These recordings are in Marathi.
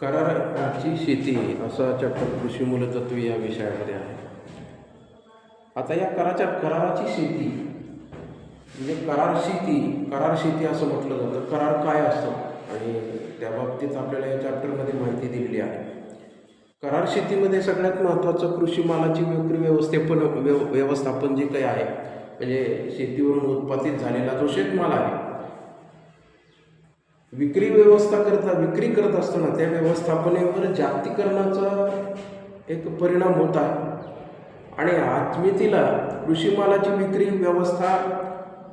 कराराची शेती असा चॅप्टर कृषी मूलतत्व या विषयामध्ये आहे. आता या कराच्या कराराची शेती म्हणजे करार शेती करार शेती असं म्हटलं जातं. करार काय असतं? आणि त्या बाबतीत आपल्याला या चॅप्टरमध्ये माहिती दिलेली आहे. करार शेतीमध्ये सगळ्यात महत्त्वाचं कृषी मालाची विक्री व्यवस्थापन व्यव व्यवस्थापन जे काही आहे म्हणजे शेतीवरून उत्पादित झालेला जो शेतमाल आहे विक्री व्यवस्था करता विक्री करत असताना त्या व्यवस्थापनेवर जागतिकरणाचा एक परिणाम होत आहे. आणि आत्मीयतेला कृषी मालाची विक्री व्यवस्था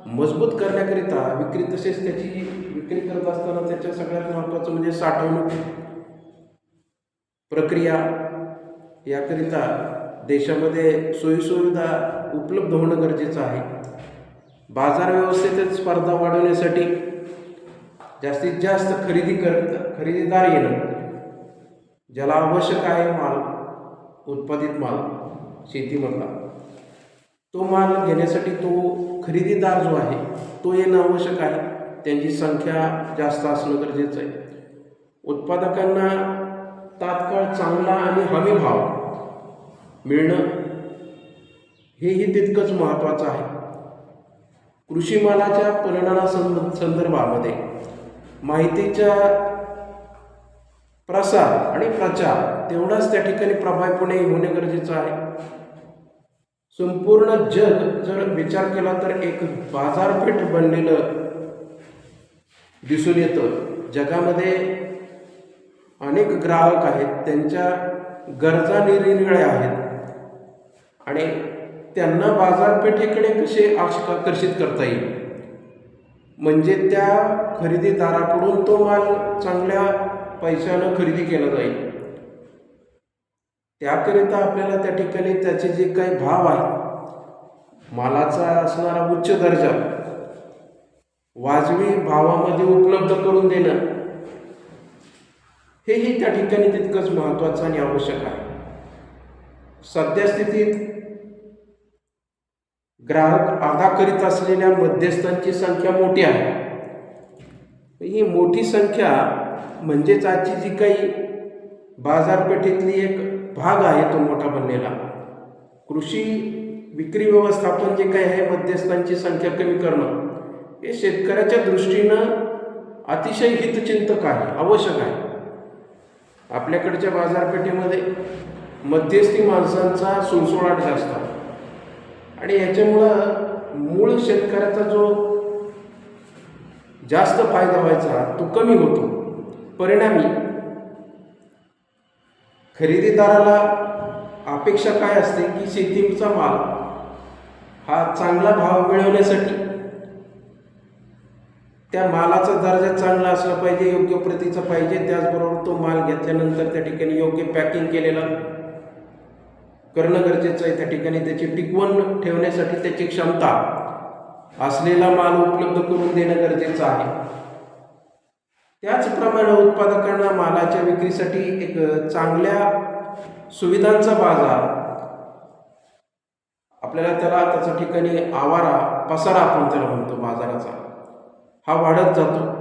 मजबूत करण्याकरिता विक्री तसेच त्याची विक्री करत असताना त्याच्या सगळ्यात महत्त्वाचं म्हणजे साठवणूक प्रक्रिया याकरिता देशामध्ये सोयीसुविधा उपलब्ध होणं गरजेचं आहे. बाजार व्यवस्थेतील स्पर्धा वाढवण्यासाठी जास्तीत जास्त खरेदी कर खरेदीदार येणं. ज्याला आवश्यक आहे माल उत्पादित माल शेतीमधला. तो माल घेण्यासाठी तो खरेदीदार जो आहे तो येणं आवश्यक आहे. त्यांची संख्या जास्त असणं गरजेचं आहे. उत्पादकांना तात्काळ चांगला आणि हमी भाव मिळणं हेही तितकंच महत्त्वाचं आहे. कृषी मालाच्या पणना संदर्भामध्ये माहितीच्या प्रसार आणि प्रचार तेवढाच त्या ठिकाणी प्रभावीपणे होणे गरजेचं आहे. संपूर्ण जग जर विचार केला तर एक बाजारपेठ बनलेलं दिसून येतं. जगामध्ये अनेक ग्राहक आहेत त्यांच्या गरजा निरनिराळ्या आहेत. आणि त्यांना बाजारपेठेकडे कसे आकर्षित करता येईल? म्हणजे त्या खरेदीदाराकडून तो माल चांगल्या पैशानं खरेदी केला जाईल. त्याकरिता आपल्याला त्या ठिकाणी त्याचे जे काही भाव आहे मालाचा असणारा उच्च दर्जा वाजवी भावामध्ये उपलब्ध करून देणं हेही त्या ठिकाणी तितकंच महत्त्वाचं आणि आवश्यक आहे. सद्यस्थितीत ग्राहक अदा करीत असलेल्या मध्यस्थांची संख्या मोठी आहे. ही मोठी संख्या म्हणजेच आजची जी काही बाजारपेठेतली एक भाग आहे तो मोठा बनलेला. कृषी विक्री व्यवस्थापन जे काही आहे मध्यस्थांची संख्या कमी करणं हे शेतकऱ्याच्या दृष्टीनं अतिशय हितचिंतक आहे आवश्यक आहे. आपल्याकडच्या बाजारपेठेमध्ये मध्यस्थी माणसांचा सुळसुळाट जास्त. आहे आणि याच्यामुळं मूळ शेतकऱ्याचा जो जास्त फायदा व्हायचा तो कमी होतो. परिणामी खरेदीदाराला अपेक्षा काय असते की शेतीचा माल हा चांगला भाव मिळवण्यासाठी त्या मालाचा दर्जा चांगला असला पाहिजे योग्य प्रतीचा पाहिजे त्याचबरोबर तो माल घेतल्यानंतर त्या ठिकाणी योग्य पॅकिंग केलेला करणं गरजेचं आहे. त्या ठिकाणी त्याची टिकवण ठेवण्यासाठी त्याची क्षमता असलेला माल उपलब्ध करून देणं गरजेचं आहे. त्याचप्रमाणे उत्पादकांना मालाच्या विक्रीसाठी एक चांगल्या सुविधांचा बाजार. आपल्याला त्याला त्याच्या ठिकाणी आवारा पसारा आपण त्याला म्हणतो बाजाराचा. हा वाढत जातो.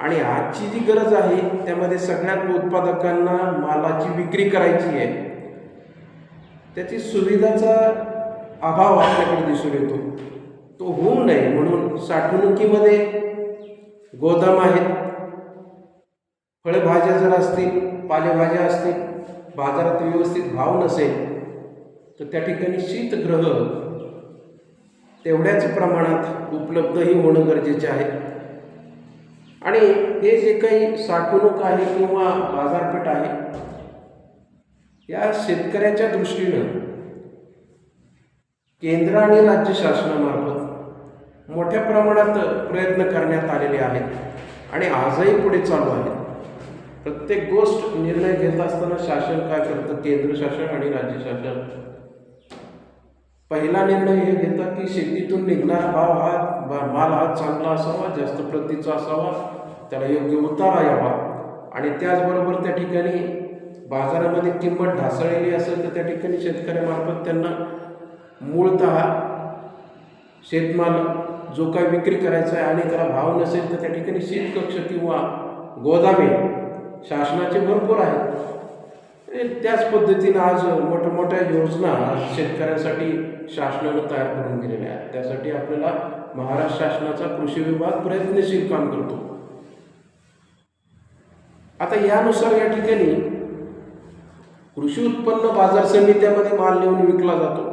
आणि आजची जी गरज आहे त्यामध्ये सगळ्यात उत्पादकांना मालाची विक्री करायची आहे. त्याची सुविधाचा अभाव आपल्याकडे दिसून येतो. तो होऊ नये म्हणून साठवणुकीमध्ये गोदाम आहेत. फळभाज्या जर असतील पालेभाज्या असतील बाजारात व्यवस्थित भाव नसेल तर त्या ठिकाणी शीतगृह तेवढ्याच प्रमाणात उपलब्धही होणं गरजेचे आहे. आणि हे जे काही साठवणूक आहे किंवा बाजारपेठ आहे या शेतकऱ्याच्या दृष्टीनं केंद्र आणि राज्य शासनामार्फत मोठ्या प्रमाणात प्रयत्न करण्यात आलेले आहेत आणि आजही पुढे चालू आहेत. प्रत्येक गोष्ट निर्णय घेत असताना शासन काय करतं? केंद्र शासन आणि राज्य शासन. पहिला निर्णय हे घेतात की शेतीतून निघणारा भाव हा माल हा चांगला असावा जास्त प्रतीचा असावा त्याला योग्य उतारा यावा आणि त्याचबरोबर त्या ठिकाणी बाजारामध्ये किंमत ढासळलेली असेल तर त्या ठिकाणी शेतकऱ्यामार्फत त्यांना मूळत शेतमाल जो काही विक्री करायचा आहे आणि त्याला भाव नसेल तर त्या ठिकाणी शीतकक्ष किंवा गोदामे शासनाचे भरपूर आहेत. त्याच पद्धतीनं आज मोठमोठ्या योजना शेतकऱ्यांसाठी शासनानं तयार करून दिलेल्या आहेत. त्यासाठी आपल्याला महाराष्ट्र शासनाचा कृषी विभाग प्रयत्नशील काम करतो. आता यानुसार या ठिकाणी कृषी उत्पन्न बाजार समित्यामध्ये माल नेऊन विकला जातो.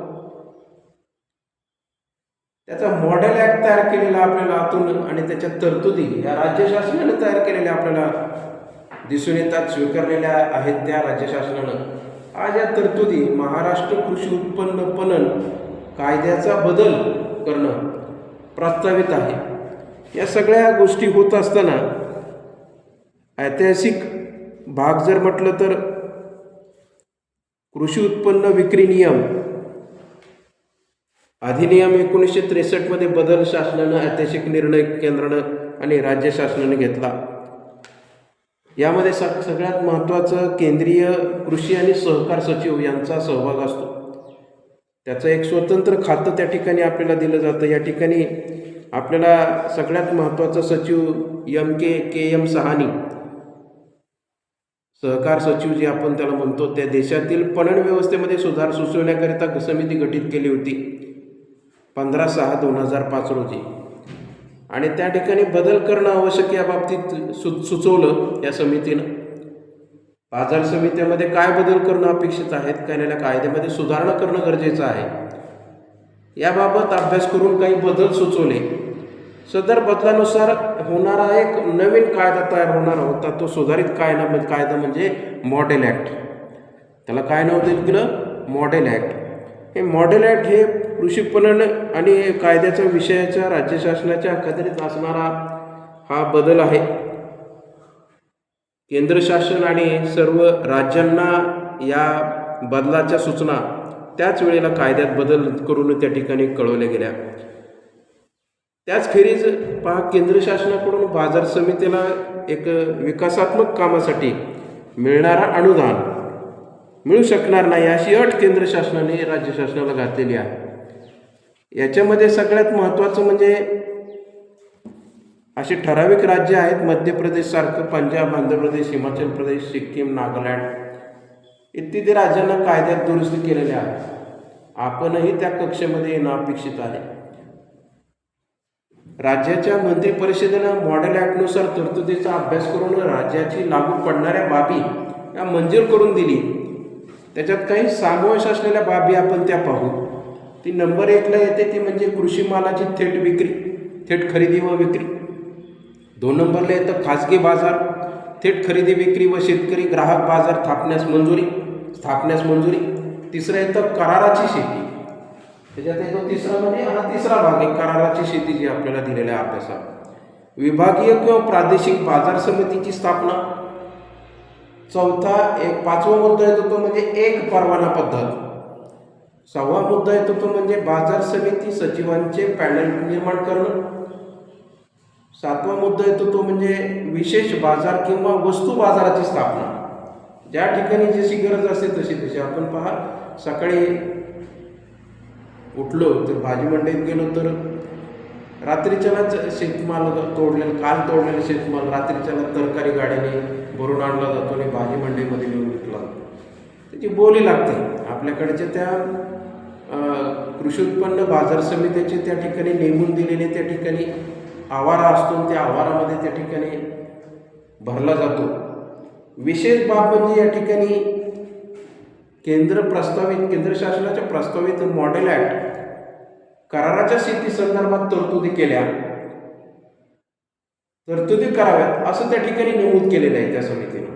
त्याचा मॉडेल ऍक्ट तयार केलेला आपल्याला आतून आणि त्याच्या तरतुदी या राज्य शासनाने तयार केलेल्या आपल्याला दिसून येतात स्वीकारलेल्या आहेत त्या राज्य शासनानं. आज या तरतुदी महाराष्ट्र कृषी उत्पन्न पणन कायद्याचा बदल करणं प्रस्तावित आहे. या सगळ्या गोष्टी होत असताना ऐतिहासिक भाग जर म्हटलं तर कृषी उत्पन्न विक्री नियम. अधिनियम एकोणीसशे त्रेसष्टमध्ये बदल शासनानं ऐतिहासिक निर्णय केंद्रानं आणि राज्य शासनाने घेतला. यामध्ये स सगळ्यात महत्त्वाचं केंद्रीय कृषी आणि सहकार सचिव यांचा सहभाग असतो. त्याचं एक स्वतंत्र खातं त्या ठिकाणी आपल्याला दिलं जातं. या ठिकाणी आपल्याला सगळ्यात महत्त्वाचं सचिव M K K M Sahani सहकार सचिव जे आपण त्याला म्हणतो त्या देशातील पणन व्यवस्थेमध्ये सुधार सुचवण्याकरिता समिती गठीत केली होती. पंधरा सहा दोन हजार पाच रोजी. आणि त्या ठिकाणी बदल करणं आवश्यक या बाबतीत सु सुचवलं या समितीनं. बाजार समित्यामध्ये काय बदल करणं अपेक्षित आहेत काय कायद्यामध्ये सुधारणा करणं गरजेचं आहे. याबाबत अभ्यास करून काही बदल सुचवले. सदर बदलानुसार होणारा एक नवीन कायदा तयार होणार होता तो सुधारित कायदा म्हणजे कायदा म्हणजे मॉडेल ॲक्ट. त्याला काय नाव दिलं मॉडेल ॲक्ट. हे मॉडेल ॲक्ट हे कृषी पणन आणि कायद्याच्या विषयाच्या राज्य शासनाच्या अखत्यारीत असणारा हा बदल आहे. केंद्र शासन आणि सर्व राज्यांना या बदलाच्या सूचना त्याच वेळेला कायद्यात बदल करून त्या ठिकाणी कळवल्या गेल्या. त्याचखेरीज पहा केंद्र शासनाकडून बाजार समितीला एक विकासात्मक कामासाठी मिळणारा अनुदान मिळू शकणार नाही अशी अट केंद्र शासनाने राज्य शासनाला घातलेली आहे. याच्यामध्ये सगळ्यात महत्त्वाचं म्हणजे असे ठराविक राज्य आहेत मध्य प्रदेशसारखं पंजाब आंध्र प्रदेश हिमाचल प्रदेश सिक्कीम नागालँड इत्यादी राज्यांना कायद्यात दुरुस्ती केलेल्या आहेत. आपणही त्या कक्षेमध्ये येणं अपेक्षित आहे. राज्याच्या मंत्रिपरिषदेनं मॉडेल ॲक्टनुसार तरतुदीचा अभ्यास करून राज्याची लागू पडणाऱ्या बाबी या मंजूर करून दिली. त्याच्यात काही समावेश असलेल्या बाबी आपण त्या पाहू. ती नंबर एकला येते ती म्हणजे कृषी मालाची थेट विक्री थेट खरेदी व विक्री. दोन नंबरला येतं खाजगी बाजार थेट खरेदी विक्री व शेतकरी ग्राहक बाजार थापण्यास मंजुरी स्थापण्यास मंजुरी. तिसरं येतं कराराची शेती. त्याच्यात येतो तिसरा म्हणजे हा तिसरा भाग आहे कराराची शेती जी आपल्याला दिलेल्या आहे अभ्यासात. विभागीय किंवा प्रादेशिक बाजार समितीची स्थापना. चौथा एक पाचवा मुद्दा येतो तो म्हणजे एक परवाना पद्धत. सहावा मुद्दा येतो तो म्हणजे बाजार समिती सचिवांचे पॅनल निर्माण करणं. सातवा मुद्दा येतो तो म्हणजे विशेष बाजार किंवा वस्तू बाजाराची स्थापना. ज्या ठिकाणी जशी गरज असते तशी तशी आपण पहा. सकाळी उठलो तर भाजी मंडईत गेलो तर रात्रीच्यालाच शेतमाल तोडलेलं काल तोडलेलं शेतमाल रात्रीच्याला तरकारी गाडीने भरून आणला जातो आणि भाजी मंडईमध्ये नेऊन विकला त्याची बोली लागते. आपल्याकडच्या त्या कृषी उत्पन्न बाजार समितीचे त्या ठिकाणी नेमून दिलेले त्या ठिकाणी आवारा असतो त्या आवारामध्ये त्या ठिकाणी भरला जातो. विशेष बाब म्हणजे या ठिकाणी केंद्र प्रस्तावित केंद्र शासनाच्या प्रस्तावित मॉडेल ॲक्ट कराराच्या शेती संदर्भात तरतुदी केल्या. तरतुदी कराव्यात असं त्या ठिकाणी नमूद केलेलं आहे त्या समितीनं.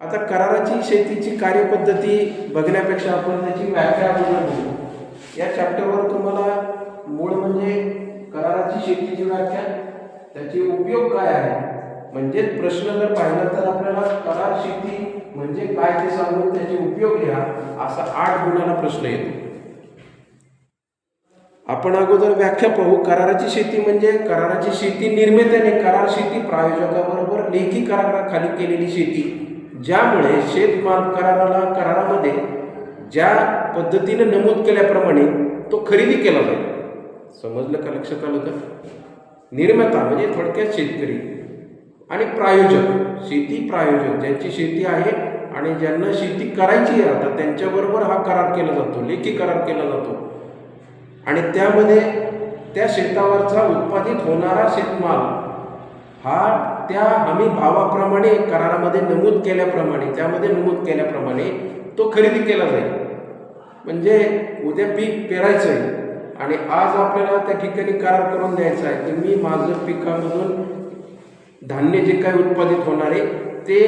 आता कराराची शेतीची कार्यपद्धती बघण्यापेक्षा आपण त्याची व्याख्या बघू. या चॅप्टरवर तुम्हाला मूळ म्हणजे कराराची शेतीची व्याख्या त्याचे उपयोग काय आहे? म्हणजेच प्रश्न जर पाहिला तर आपल्याला करार शेती म्हणजे काय ते सांगून त्याचे उपयोग घ्या असा आठ गुणाला प्रश्न येतो. आपण अगोदर व्याख्या पाहू. कराराची शेती म्हणजे कराराची शेती निर्मित्याने करार शेती प्रायोजकाबरोबर लेखी कराराखाली केलेली शेती ज्यामुळे शेतमाल कराराला करारामध्ये ज्या पद्धतीने नमूद केल्याप्रमाणे तो खरेदी केला जाईल. समजलं का लक्षात आलं का निर्माता म्हणजे थोडक्यात शेतकरी आणि प्रायोजक. शेती प्रायोजक ज्यांची शेती आहे आणि ज्यांना शेती करायची आहे आता त्यांच्याबरोबर हा करार केला जातो लेखी करार केला जातो. आणि त्यामध्ये त्या शेतावरचा उत्पादित होणारा शेतमाल हा त्या हमी भावाप्रमाणे करारामध्ये नमूद केल्याप्रमाणे त्यामध्ये नमूद केल्याप्रमाणे तो खरेदी केला जाईल. म्हणजे उद्या पीक पेरायचं आहे आणि आज आपल्याला त्या ठिकाणी करार करून द्यायचा आहे की मी माझं पिकामधून धान्य जे काही उत्पादित होणार आहे ते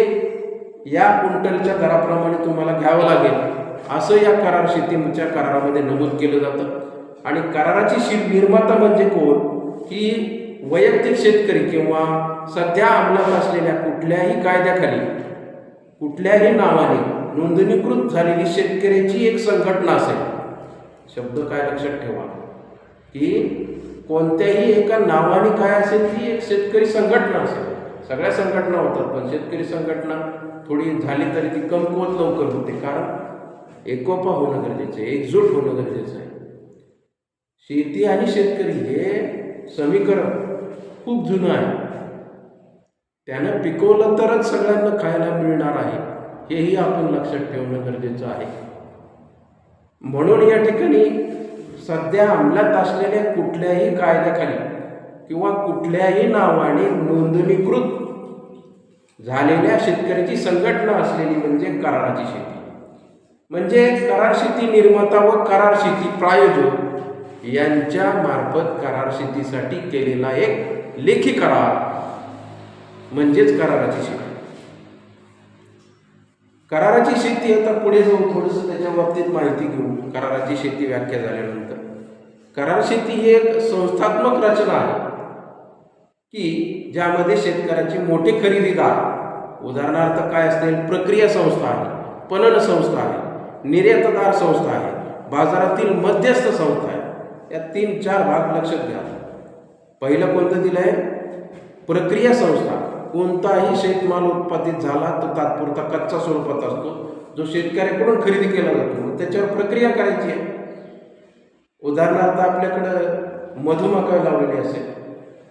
या क्विंटलच्या दराप्रमाणे तुम्हाला घ्यावं लागेल. असं या करार शेतीच्या करारामध्ये नमूद केलं जातं. आणि कराराची शी निर्माता म्हणजे कोण? की वैयक्तिक शेतकरी किंवा सध्या अंमलात असलेल्या कुठल्याही कायद्याखाली कुठल्याही नावाने नोंदणीकृत झालेली शेतकऱ्याची एक संघटना असेल. शब्द काय लक्षात ठेवा. की कोणत्याही एका नावाने काय असेल ती एक शेतकरी संघटना असेल. सगळ्या संघटना होतात पण शेतकरी संघटना थोडी झाली तरी ती कमकुवत लवकर होते. कारण एकोपा होणं गरजेचं आहे एकजूट होणं गरजेचं आहे. शेती आणि शेतकरी हे समीकरण खूप जुनं आहे. त्यानं पिकवलं तरच सगळ्यांना खायला मिळणार आहे हेही आपण लक्षात ठेवणं गरजेचं आहे. म्हणून या ठिकाणी सध्या अंमलात असलेल्या कुठल्याही कायद्याखाली किंवा कुठल्याही नावाने नोंदणीकृत झालेल्या शेतकऱ्याची संघटना असलेली म्हणजे कराराची शेती. म्हणजे करार शेती निर्माता व करार शेती प्रायोजक यांच्या मार्फत करार शेतीसाठी केलेला एक लेखी करार. म्हणजेच कराराची शेती. कराराची शेती आता पुढे जाऊन थोडंसं त्याच्या बाबतीत माहिती घेऊ. कराराची शेती व्याख्या झाल्यानंतर. करार शेती ही एक संस्थात्मक रचना आहे. की ज्यामध्ये शेतकऱ्याची मोठे खरेदीदार उदाहरणार्थ काय असतील प्रक्रिया संस्था आहे पणन संस्था आहे निर्यातदार संस्था आहे बाजारातील मध्यस्थ संस्था आहे. या तीन चार भाग लक्षात घ्या. पहिलं कोणतं दिलं आहे? प्रक्रिया संस्था. कोणताही शेतमाल उत्पादित झाला तो तात्पुरता कच्चा स्वरूपात असतो. जो शेतकऱ्याकडून खरेदी केला जातो मग त्याच्यावर प्रक्रिया करायची आहे. उदाहरणार्थ आपल्याकडं मधुमका लावलेली असेल.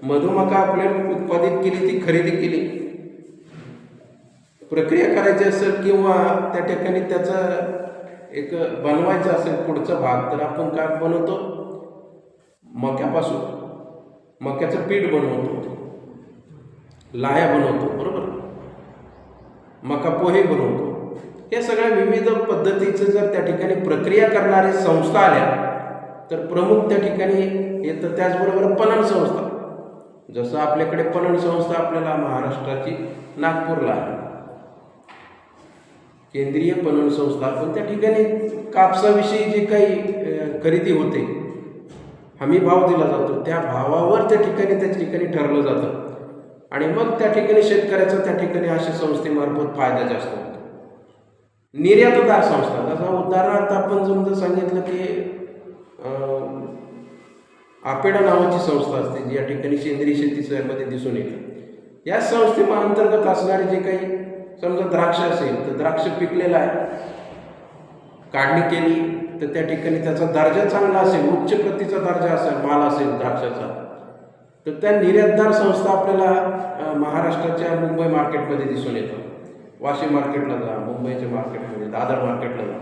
मधुमका आपल्याला उत्पादित केली ती खरेदी केली. प्रक्रिया करायची असेल किंवा त्या ठिकाणी त्याचं एक बनवायचं असेल पुढचा भाग तर आपण काय बनवतो? मक्यापासून. मक्याचं पीठ बनवतो. लाया बनवतो बरोबर? मका पोहे बनवतो. या सगळ्या विविध पद्धतीचं जर त्या ठिकाणी प्रक्रिया करणारे संस्था आल्या तर प्रमुख त्या ठिकाणी येतं त्याचबरोबर पणन संस्था. जसं आपल्याकडे पणन संस्था आपल्याला महाराष्ट्राची नागपूरला आहे. केंद्रीय पणन संस्था पण त्या ठिकाणी कापसाविषयी जे काही खरेदी होते हमी भाव दिला जातो. त्या भावावर त्या ठिकाणी त्या ठिकाणी ठरलं जातं. आणि मग त्या ठिकाणी शेतकऱ्याचा त्या ठिकाणी अशा संस्थेमार्फत फायदा जास्त होतो. निर्यातदार संस्था. जसा उदाहरणार्थ आपण समजा सांगितलं की आपेडा नावाची संस्था असते जी या ठिकाणी सेंद्रिय शेतीमध्ये दिसून येते. या संस्थेमा अंतर्गत असणारे जे काही समजा द्राक्ष असेल तर द्राक्ष पिकलेलं आहे. काढणी केली तर त्या ठिकाणी त्याचा दर्जा चांगला असेल उच्च प्रतीचा दर्जा असेल माल असेल द्राक्षाचा तर त्या निर्यातदार संस्था आपल्याला महाराष्ट्राच्या मुंबई मार्केटमध्ये दिसून येतात वाशी मार्केटला जा मुंबईच्या मार्केटमध्ये दादर मार्केटला जा.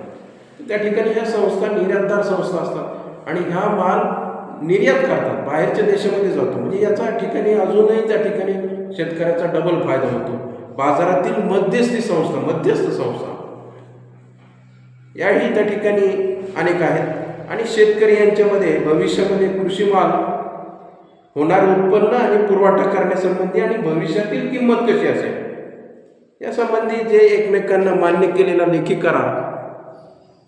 तर त्या ठिकाणी ह्या संस्था निर्यातदार संस्था असतात आणि ह्या माल निर्यात करतात बाहेरच्या देशामध्ये जातो. म्हणजे याचा ठिकाणी अजूनही त्या ठिकाणी शेतकऱ्याचा डबल फायदा होतो. बाजारातील मध्यस्थी संस्था मध्यस्थ संस्था. याही त्या ठिकाणी अनेक आहेत. आणि शेतकरी यांच्यामध्ये भविष्यामध्ये कृषी माल होणारे उत्पन्न आणि पुरवठा करण्यासंबंधी आणि भविष्यातील किंमत कशी असेल? यासंबंधी जे एकमेकांना मान्य केलेला लेखी करार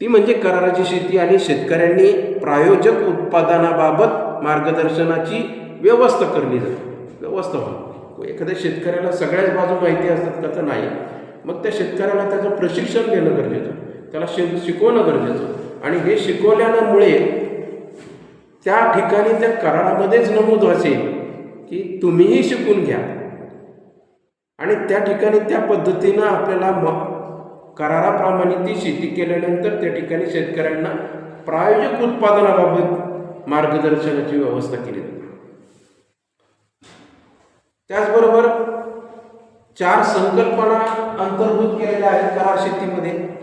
ती म्हणजे कराराची शेती आणि शेतकऱ्यांनी प्रायोजक उत्पादनाबाबत मार्गदर्शनाची व्यवस्था करली जाते. व्यवस्था हो एखाद्या शेतकऱ्याला सगळ्याच बाजू माहिती असतात का तर नाही. मग त्या शेतकऱ्याला त्याचं प्रशिक्षण देणं गरजेचं. त्याला शि शिकवणं गरजेचं. आणि हे शिकवल्यामुळे त्या ठिकाणी त्या करारामध्येच नमूद असेल की तुम्हीही शिकून घ्या. आणि त्या ठिकाणी त्या पद्धतीनं आपल्याला म कराराप्रमाणे ती शेती केल्यानंतर त्या ठिकाणी शेतकऱ्यांना प्रायोजक उत्पादनाबाबत मार्गदर्शनाची व्यवस्था केली जाते. त्याचबरोबर चार संकल्पना अंतर्भूत केलेल्या आहेत करार शेतीमध्ये.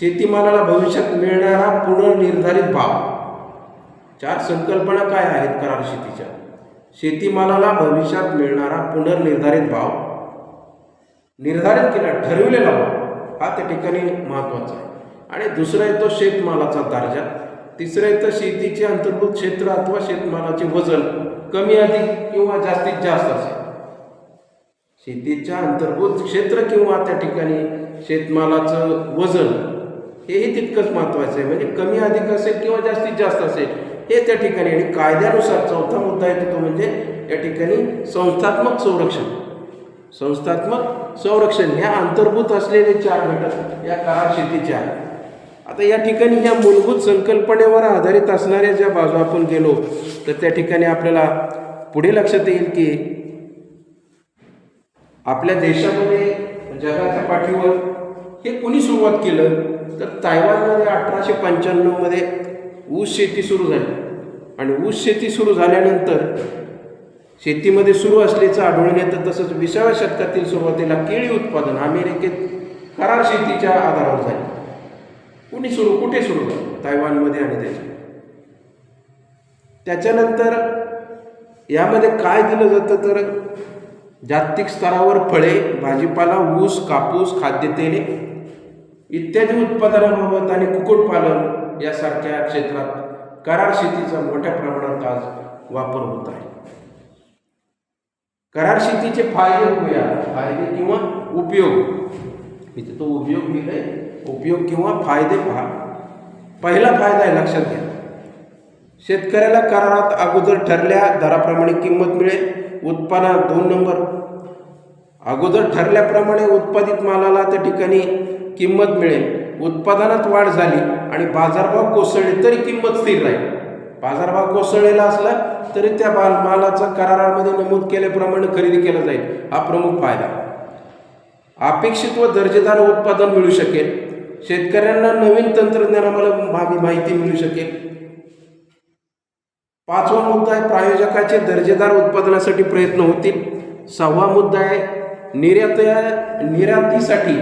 शेतीमालाला भविष्यात मिळणारा पुनर्निर्धारित भाव. चार संकल्पना काय आहेत करार शेतीच्या? शेतीमालाला भविष्यात मिळणारा पुनर्निर्धारित भाव. निर्धारित केला ठरविलेला भाव. हा त्या ठिकाणी महत्त्वाचा आहे. आणि दुसरा येतो शेतमालाचा दर्जा. तिसरं येतं शेतीचे अंतर्भूत क्षेत्र अथवा शेतमालाचे वजन कमी अधिक किंवा जास्तीत जास्त असेल. शेतीच्या अंतर्भूत क्षेत्र किंवा त्या ठिकाणी शेतमालाचं वजन हेही तितकंच महत्त्वाचं आहे. म्हणजे कमी अधिक असेल किंवा जास्तीत जास्त असेल हे त्या ठिकाणी आणि कायद्यानुसार चौथा मुद्दा येतो तो म्हणजे या ठिकाणी संस्थात्मक संरक्षण. संस्थात्मक संरक्षण ह्या अंतर्भूत असलेले चार घटक या करार शेतीचे आहेत. आता या ठिकाणी ह्या मूलभूत संकल्पनेवर आधारित असणाऱ्या ज्या बाजू आपण गेलो तर त्या ठिकाणी आपल्याला पुढे लक्षात येईल की आपल्या देशामध्ये जगाच्या पाठीवर हे कोणी सुरुवात केलं? तर तायवानमध्ये अठराशे पंच्याण्णवमध्ये ऊस शेती सुरू झाली. आणि ऊस शेती सुरू झाल्यानंतर शेतीमध्ये सुरू असल्याचं आढळून येतं तसंच विसाव्या शतकातील सुरुवातीला केळी उत्पादन अमेरिकेत करार शेतीच्या आधारावर झाले. कुणी सुरू कुठे सुरू झालं? तायवानमध्ये आणि त्याच्या त्याच्यानंतर यामध्ये काय दिलं जातं तर जागतिक स्तरावर फळे भाजीपाला ऊस कापूस खाद्यतेले इत्यादी उत्पादनाबाबत आणि कुक्कुटपालन यासारख्या क्षेत्रात करार शेतीचा मोठ्या प्रमाणात आज वापर होत आहे. करार शेतीचे फायदे होऊया फायदे किंवा उपयोग. इथे तो उपयोग लिहिलाय. उपयोग किंवा फायदे पहा. पहिला फायदा आहे लक्षात घ्या. शेतकऱ्याला करारात अगोदर ठरल्या दराप्रमाणे किंमत मिळेल. उत्पन्न दोन नंबर. अगोदर ठरल्याप्रमाणे उत्पादित मालाला त्या ठिकाणी किंमत मिळेल. उत्पादनात वाढ झाली आणि बाजारभाव कोसळले तरी किंमत स्थिर राहील. बाजारभाव कोसळलेला असला तरी त्या माल मालाचा करारामध्ये नमूद केल्याप्रमाणे खरेदी केला जाईल. हा प्रमुख फायदा. अपेक्षित व दर्जेदार उत्पादन मिळू शकेल. शेतकऱ्यांना नवीन तंत्रज्ञानामुळे माहिती मिळू शकेल. पाचवा मुद्दा आहे प्रायोजकाचे दर्जेदार उत्पादनासाठी प्रयत्न होतील. सहावा मुद्दा आहे निर्यात निर्यातीसाठी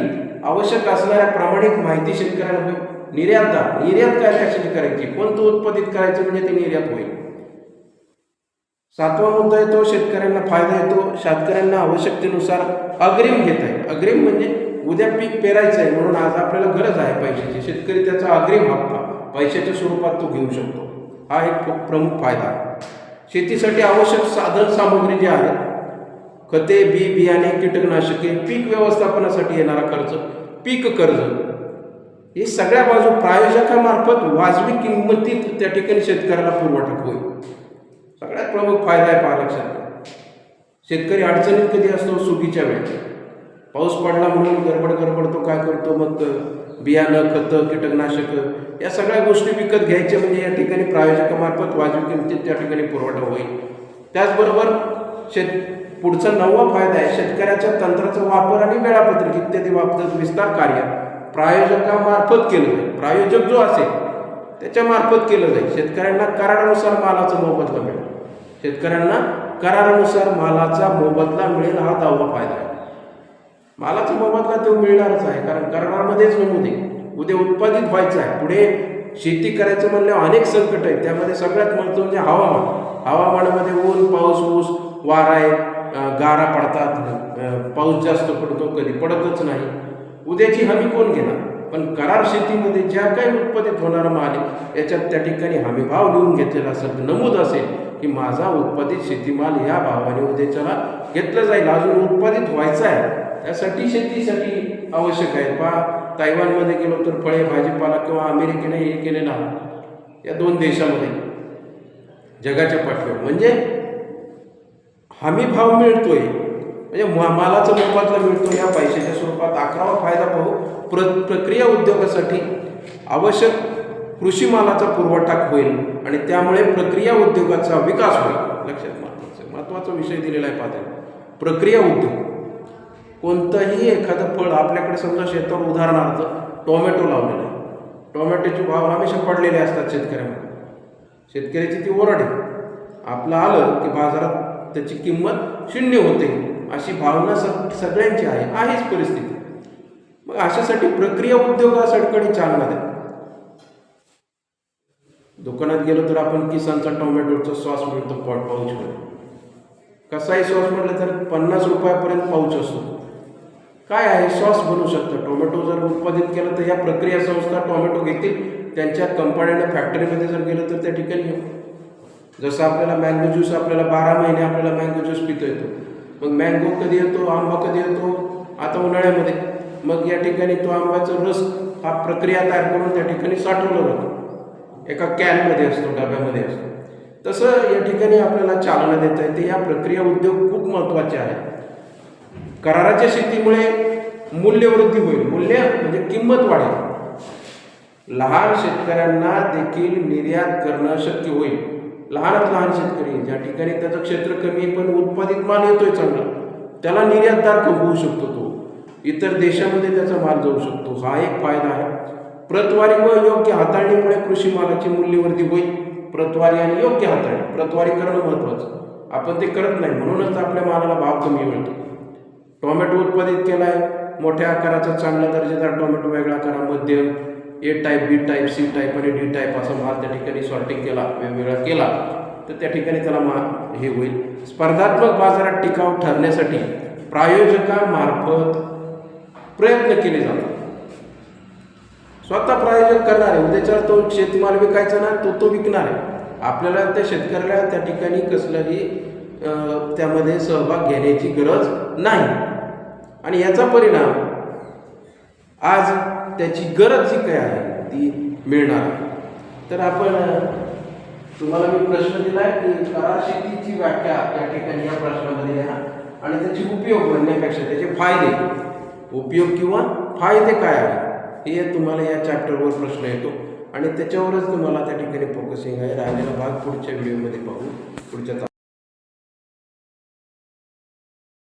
आवश्यक असणाऱ्या प्रामाणिक माहिती शेतकऱ्यांना होईल निर्यातदार निर्यात काय काय शेतकऱ्यांची कोणतं उत्पादित करायचं म्हणजे ते निर्यात होईल. सातवा मुद्दा येतो शेतकऱ्यांना फायदा येतो. शेतकऱ्यांना आवश्यकतेनुसार अग्रिम घेत आहे अग्रिम म्हणजे उद्या पीक पेरायचं आहे म्हणून आज आपल्याला गरज आहे पैशाची. शेतकरी त्याचा अग्रिम हप्ता पैशाच्या स्वरूपात तो घेऊ शकतो. हा एक प्रमुख फायदा आहे. शेतीसाठी आवश्यक साधन सामग्री जी आहे खते बी बियाणे कीटकनाशके पीक व्यवस्थापनासाठी येणारा खर्च पीक कर्ज. हे सगळ्या बाजू प्रायोजकामार्फत वाजवी किंमतीत त्या ठिकाणी शेतकऱ्याला पुरवठा होईल. सगळ्यात प्रमुख फायदा आहे पहा लक्षात शेतकरी अडचणीत कधी असतो? सुगीच्या वेळेत पाऊस पडला म्हणून गडबड गडबड तो काय करतो मग बियाणं खतं कीटकनाशकं या सगळ्या गोष्टी विकत घ्यायच्या म्हणजे या ठिकाणी प्रायोजकामार्फत वाजवी किमतीत त्या ठिकाणी पुरवठा होईल. त्याचबरोबर शेत पुढचा नववा फायदा आहे शेतकऱ्याच्या तंत्राचा वापर आणि वेळापत्रक इत्यादी बाबतीत विस्तार कार्य प्रायोजकामार्फत केलं जाईल. प्रायोजक जो असेल त्याच्यामार्फत केलं जाईल. शेतकऱ्यांना करारानुसार मालाचा मोबदला मिळेल. शेतकऱ्यांना करारानुसार मालाचा मोबदला मिळेल हा दहावा फायदा आहे. मालाचा मोबदला तो मिळणारच आहे कारण करारामध्येच नमूद आहे उद्या उत्पादित व्हायचं आहे. पुढे शेती करायचं म्हणल्यावर अनेक संकट आहेत. त्यामध्ये सगळ्यात महत्त्व म्हणजे हवामान. हवामानामध्ये ऊन पाऊस ऊस वारा आहे. गारा पडतात. पाऊस जास्त पडतो कधी पडतच नाही. उद्याची हमी कोण घेणार? पण करार शेतीमध्ये ज्या काही उत्पादित होणारा माल याच्यात त्या ठिकाणी हमी भाव लिहून घेतलेला असेल नमूद असेल की माझा उत्पादित शेतीमाल या भावाने उद्याच्याला घेतलं जाईल. अजून उत्पादित व्हायचं आहे. त्यासाठी शेतीसाठी आवश्यक आहे. पहा तायवानमध्ये गेलो तर फळे भाजीपाला किंवा अमेरिकेने हे केलेलं या दोन देशामध्ये. जगाच्या पाठीवर. म्हणजे हमी भाव मिळतोय. म्हणजे मा- मालाचा मिळतो या पैशाच्या स्वरूपात अकरावा फायदा पाहू. प्र प्रक्रिया उद्योगासाठी आवश्यक कृषी मालाचा पुरवठा होईल आणि त्यामुळे प्रक्रिया उद्योगाचा विकास होईल. लक्षात महत्वाचं महत्त्वाचा विषय दिलेला आहे पाहते. प्रक्रिया उद्योग. कोणतंही एखादं फळ आपल्याकडे समजा शेतावर उदाहरणार्थ टोमॅटो लावलेलं आहे. टोमॅटोचे भाव हमेशा पडलेले असतात शेतकऱ्यामध्ये. शेतकऱ्याची ती ओरड आहे. आपलं आलं की बाजारात त्याची किंमत शून्य होते. अशी भावना सग सगळ्यांची आहे. आहेच परिस्थिती. मग अशासाठी प्रक्रिया उद्योगाकडे चालना द्या दुकानात गेलो तर आपण किसानचा टोमॅटोचा सॉस मिळतो पॉट पाऊच कसाही सॉस म्हटलं तर पन्नास रुपयापर्यंत पाऊच असतो. काय आहे? सॉस बनवू शकतं. टोमॅटो जर उत्पादित केलं तर या प्रक्रिया संस्था टोमॅटो घेतील. त्यांच्या कंपन्यांना फॅक्टरीमध्ये जर गेलं तर त्या ठिकाणी जसं आपल्याला मँगो ज्यूस आपल्याला बारा महिने आपल्याला मँगो ज्यूस पितो येतो. मग मँगो कधी येतो आंबा कधी येतो? आता उन्हाळ्यामध्ये. मग या ठिकाणी तो आंब्याचा रस हा प्रक्रिया तयार करून त्या ठिकाणी साठवलं जातो. एका कॅनमध्ये असतो डब्यामध्ये असतो. तसं या ठिकाणी आपल्याला चालना देता येते. या प्रक्रिया उद्योग खूप महत्त्वाचे आहेत कराराच्या शेतीमुळे मूल्यवृद्धी होईल. मूल्य म्हणजे किंमत वाढेल. लहान शेतकऱ्यांना देखील निर्यात करणं शक्य होईल. लहानात लहान शेतकरी ज्या ठिकाणी त्याचं क्षेत्र कमी आहे पण उत्पादित माल येतोय चांगला त्याला निर्यातदार होऊ शकतो तो. इतर देशामध्ये त्याचा माल जाऊ शकतो. हा एक फायदा आहे. प्रतवारी व योग्य हाताळणीमुळे कृषी मालाची मूल्यवर्ती होईल. प्रतवारी आणि योग्य हाताळणी. प्रतवारी करणं महत्त्वाचं. आपण ते करत नाही. म्हणूनच आपल्या मालाला भाव कमी मिळतो. टोमॅटो उत्पादित केला आहे मोठ्या आकाराचा चांगला दर्जेदार टोमॅटो वेगळा करा मध्यम. A type B type C type आणि डी टाईप असा माल त्या ठिकाणी सॉर्टिंग केला वेगवेगळा केला. तर त्या ठिकाणी त्याला मा हे होईल. स्पर्धात्मक बाजारात टिकाऊ ठरण्यासाठी प्रायोजकामार्फत प्रयत्न केले जातात. स्वतः प्रायोजक करणार आहे उद्याच्या तो शेतमाल विकायचा ना तो तो विकणार आहे. आपल्याला त्या शेतकऱ्याला त्या ठिकाणी कसलाही त्यामध्ये सहभाग घेण्याची गरज नाही. आणि याचा परिणाम आज त्याची गरज जी काय आहे ती मिळणार. तर आपण तुम्हाला मी प्रश्न दिला आहे की करार शेतीची व्याख्या या ठिकाणी या प्रश्नामध्ये लिहा आणि त्याचे उपयोग म्हणण्यापेक्षा त्याचे फायदे. उपयोग किंवा फायदे काय आहे हे तुम्हाला या चॅप्टरवर प्रश्न येतो. आणि त्याच्यावरच तुम्हाला त्या ठिकाणी फोकसिंग आहे. राहिलेला भाग पुढच्या व्हिडिओमध्ये पाहू.